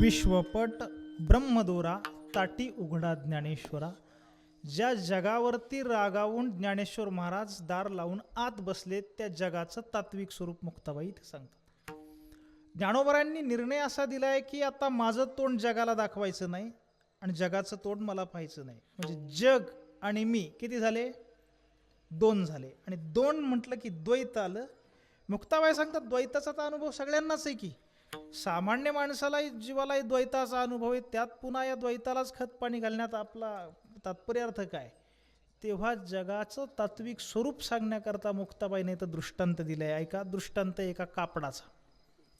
विश्वपट ब्रह्मदोरा ताटी उघडा ज्ञानेश्वरा. ज्या जगावरती रागावून ज्ञानेश्वर महाराज दार लावून आत बसले त्या जगाचं तात्विक स्वरूप मुक्ताबाई ते सांगतात. ज्ञानोबरांनी निर्णय असा दिलाय की आता माझं तोंड जगाला दाखवायचं नाही आणि जगाचं तोंड मला पाहायचं नाही. म्हणजे जग आणि मी किती झाले? दोन झाले. आणि दोन म्हटलं की द्वैत आलं. मुक्ताबाई सांगतात द्वैताचा तर अनुभव सगळ्यांनाच आहे की. सामान्य माणसालाही जीवालाही द्वैताचा अनुभव आहे. त्यात पुन्हा या द्वैतालाच खत पाणी घालण्यात आपला तात्पर्य अर्थ काय? तेव्हा जगाचं तात्विक स्वरूप सांगण्याकरता मुक्ताबाईने तर दृष्टांत दिलंय. ऐका दृष्टांत एका कापडाचा.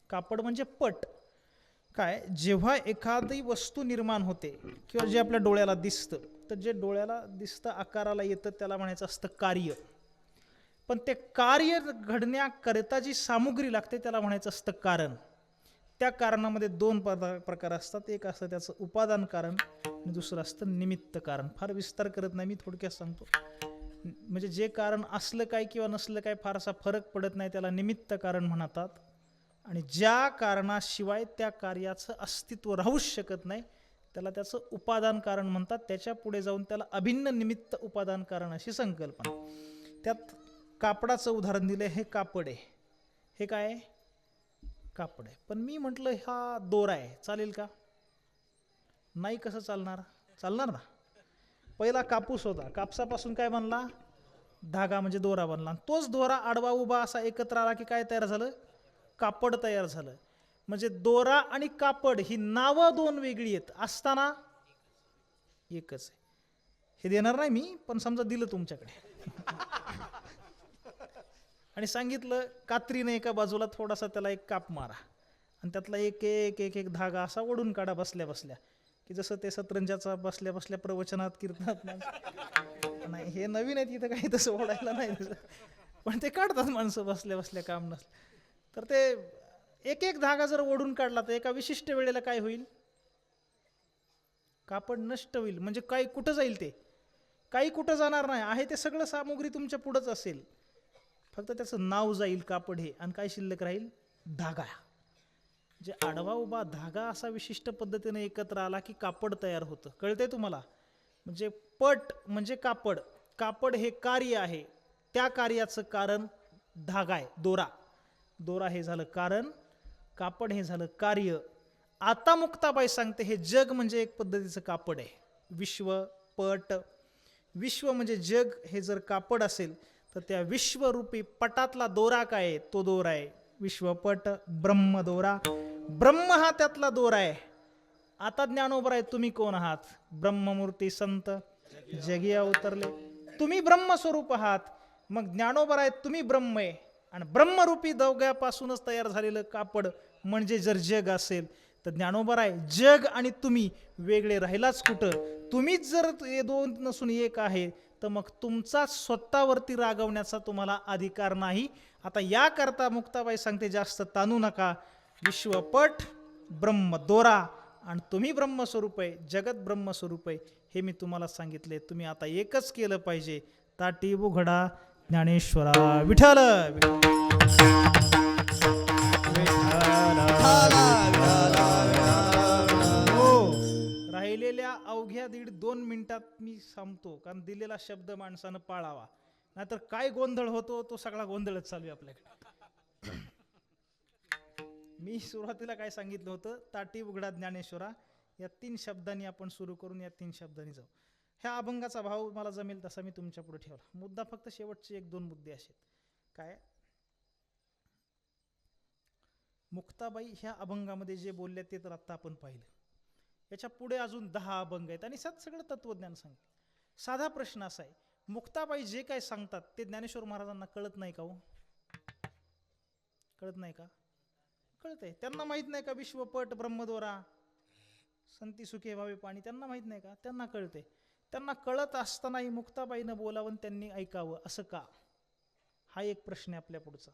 कापड म्हणजे पट. काय? जेव्हा एखादी वस्तू निर्माण होते किंवा जे आपल्या डोळ्याला दिसतं तर जे डोळ्याला दिसतं आकाराला येतं त्याला म्हणायचं असतं कार्य. पण ते कार्य घडण्याकरिता जी सामुग्री लागते त्याला म्हणायचं असतं कारण. त्या कारणामध्ये दोन प्रकार असतात. एक असतं त्याचं उपादान कारण आणि दुसरं असतं निमित्त कारण. फार विस्तार करत नाही मी थोडक्यात सांगतो. म्हणजे जे कारण असलं काय किंवा नसलं काय फारसा फरक पडत नाही त्याला निमित्त कारण म्हणतात. आणि ज्या कारणाशिवाय त्या कार्याचं अस्तित्व राहूच शकत नाही त्याला त्याचं उपादान कारण म्हणतात. त्याच्या पुढे जाऊन त्याला अभिन्न निमित्त उपादान कारण अशी संकल्पना. त्यात कापडाचं उदाहरण दिलं हे कापड आहे. हे काय आहे? कापड आहे. पण मी म्हटलं हा दोरा आहे. चालेल का? नाही कसं चालणार? चालणार ना. पहिला कापूस होता. कापसापासून काय बनला? धागा म्हणजे दोरा बनला. आणि तोच दोरा आडवा उभा असा एकत्र आला की काय तयार झालं? कापड तयार झालं. म्हणजे दोरा आणि कापड ही नावं दोन वेगळी आहेत. असताना एकच आहे. हे देणार नाही मी पण समजा दिलं तुमच्याकडे. आणि सांगितलं कात्रीने एका बाजूला थोडासा त्याला एक काप मारा आणि त्यातला एक एक एक एक धागा असा ओढून काढा बसल्या बसल्या. की जसं ते सतरंजाचा बसल्या बसल्या प्रवचनात कीर्तनात नाही. हे नवीन आहे तिथं काही तसं ओढायला नाही पण ते काढतात माणसं बसल्या बसल्या काम नसलं. तर ते एक एक धागा जर ओढून काढला तर एका विशिष्ट वेळेला काय होईल? कापड नष्ट होईल. म्हणजे काही कुठं जाईल ते? काही कुठं जाणार नाही. आहे ते सगळं सामुग्री तुमच्या पुढंच असेल. फक्त त्याचं नाव जाईल कापड हे आणि काय शिल्लक राहील? धागा. जे आडवा उभा धागा असा विशिष्ट पद्धतीने एकत्र आला की कापड तयार होतं. कळतंय तुम्हाला? म्हणजे पट म्हणजे कापड. कापड हे कार्य आहे. त्या कार्याचं कारण धागा आहे दोरा. दोरा हे झालं कारण कापड हे झालं कार्य. आता मुक्ताबाई सांगते हे जग म्हणजे एक पद्धतीचं कापड आहे. विश्व पट. विश्व म्हणजे जग हे जर कापड असेल तर त्या विश्वरूपी पटातला दोरा काय तो दोरा आहे. विश्वपट ब्रह्म दोरा. ब्रह्म हा त्यातला दोरा आहे. आता ज्ञानोबर आहे तुम्ही कोण आहात? ब्रह्ममूर्ती संत. जगिया उतरले. तुम्ही ब्रह्मस्वरूप आहात. मग ज्ञानोबर आहे तुम्ही ब्रह्म आहे. आणि ब्रह्मरूपी दोघ्यापासूनच तयार झालेलं कापड म्हणजे जर जग असेल. तर ज्ञानोबर आहे जग आणि तुम्ही वेगळे राहिलाच कुठं? तुम्हीच जर हे दोन नसून एक आहे तर मग तुमचा स्वतःवरती रागवण्याचा तुम्हाला अधिकार नाही. आता याकरता मुक्ताबाई सांगते जास्त ताणू नका. विश्वपट ब्रह्म दोरा आणि तुम्ही ब्रह्मस्वरूप आहे जगत ब्रह्मस्वरूप आहे हे मी तुम्हाला सांगितले. तुम्ही आता एकच केलं पाहिजे. ताटी उघडा ज्ञानेश्वरा. विठ्ठल. अवघ्या दीड दोन मिनिटात मी सांगतो कारण दिलेला शब्द माणसानं पाळावा. नाहीतर काय गोंधळ होतो तो सगळा गोंधळच चालू आहे आपल्याकडे. मी सुरुवातीला काय सांगितलं होतं ताटी उघडा ज्ञानेश्वरा या तीन शब्दांनी आपण सुरू करून या तीन शब्दांनी जाऊ. ह्या अभंगाचा भाव मला जमेल तसा मी तुमच्यापुढे ठेवला. मुद्दा फक्त शेवटचे एक दोन मुद्दे असे काय? मुक्ताबाई ह्या अभंगामध्ये जे बोलले ते तर आत्ता आपण पाहिलं. याच्यापुढे अजून दहा अभंग आहेत. आणि त्यात सगळं तत्वज्ञान सांगितलं साधा प्रश्न असा आहे. मुक्ताबाई जे काय सांगतात ते ज्ञानेश्वर महाराजांना कळत नाही का हो? कळत नाही का? कळतंय. त्यांना माहीत नाही का विश्वपट ब्रह्मदोरा संती सुखे भावे पाणी. त्यांना माहीत नाही का? त्यांना कळते त्यांना कळत असतानाही मुक्ताबाईनं बोलावं त्यांनी ऐकावं. असं का? हा एक प्रश्न आहे आपल्या पुढचा.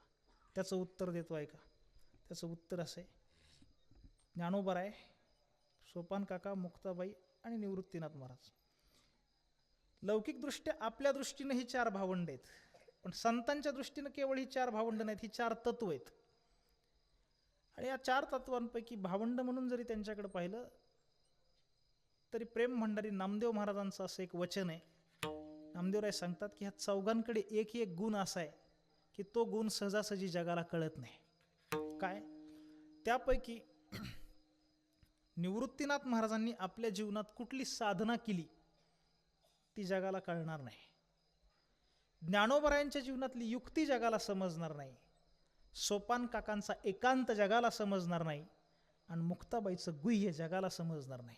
त्याचं उत्तर देतो ऐका. त्याचं उत्तर असं आहे. ज्ञानोबर आहे सोपान काका मुक्ताबाई आणि निवृत्तीनाथ महाराज. लौकिकदृष्ट्या आपल्या दृष्टीनं ही चार भावंड आहेत. पण संतांच्या दृष्टीनं केवळ ही चार भावंड नाहीत ही चार तत्व आहेत. आणि या चार तत्वांपैकी भावंड म्हणून जरी त्यांच्याकडे पाहिलं तरी प्रेम भंडारी नामदेव महाराजांचं असं एक वचन आहे. नामदेवराय सांगतात की ह्या चौघांकडे एक एक गुण असा आहे की तो गुण सहजासहजी जगाला कळत नाही. काय? त्यापैकी निवृत्तीनाथ महाराजांनी आपल्या जीवनात कुठली साधना केली ती जगाला कळणार नाही. ज्ञानोबरायांच्या जीवनातली युक्ती जगाला समजणार नाही. सोपान काकांचा एकांत जगाला समजणार नाही. आणि मुक्ताबाईचं गुह्य जगाला समजणार नाही.